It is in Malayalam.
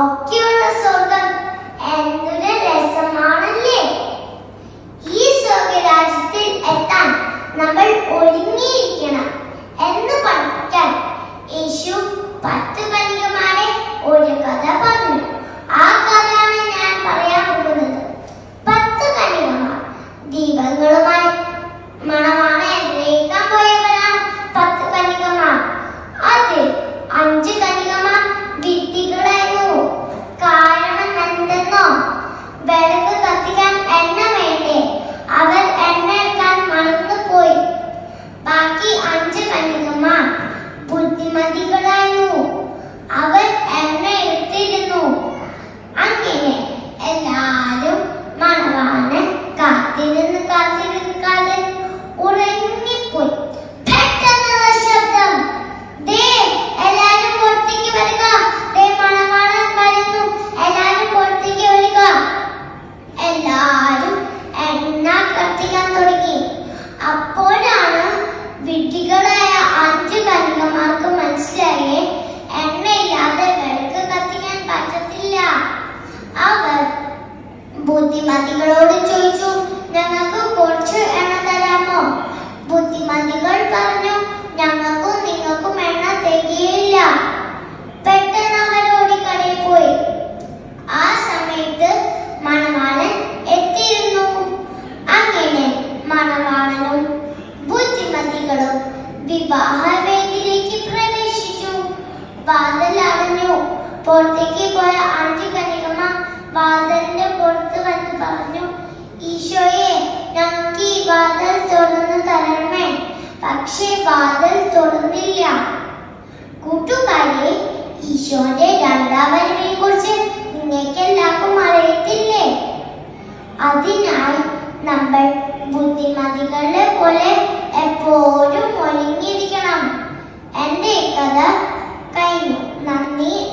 ഒക്കെയുള്ള സ്വർഗം എന്തൊരു രസമാണല്ലേ? ഈ സ്വർഗരാജ്യത്തിൽ എത്താൻ നമ്മൾ ഒരുങ്ങിയിരിക്കണം എന്ന് പഠിക്കാൻ യേശു പത്ത് കന്യകമാരെ ഒരു കഥ പറഞ്ഞു. ആ കഥയാണ് ഞാൻ പറയാൻ പോകുന്നത്. പത്ത് കന്യകമാർ ദീപങ്ങളുമായി માંથી કઢાયું આવે ബുദ്ധിമതികളോട് ചോദിച്ചു ഞങ്ങൾക്ക് കുറച്ച് എണ്ണ തരാമോ? ബുദ്ധിമതികൾ പറഞ്ഞു ഞങ്ങൾക്കും നിങ്ങൾക്കും എണ്ണ തികയില്ല. പെട്ടെന്ന് അവർ ഓടിക്കടയിൽ പോയി. ആ സമയത്ത് മണവാളൻ എത്തിയിരുന്നു. അങ്ങനെ മണവാളനും ബുദ്ധിമതികളും വിവാഹവേദിയിലേക്ക് പ്രവേശിച്ചു. വാതിൽ അടഞ്ഞു. പുറത്തേക്ക് പോയ ആന്റി കനികമ്മ വാതിലിന്റെ പുറത്ത് വന്ന് പറഞ്ഞു ഈശോയെ ഞങ്ങൾക്ക് ഈ വാതിൽ തുറന്നു തരണമേ. പക്ഷേ വാതിൽ തുറന്നില്ല. കൂട്ടുകാരെ ഈശോന്റെ രണ്ടാം വരവിനെ കുറിച്ച് നിങ്ങൾക്കെല്ലാവർക്കും അറിയത്തില്ലേ? അതിനായി നമ്മൾ ബുദ്ധിമതികളെ പോലെ എപ്പോഴും ഒരുങ്ങിയിരിക്കണം. എന്റെ കഥ കഴിഞ്ഞു. നന്ദി.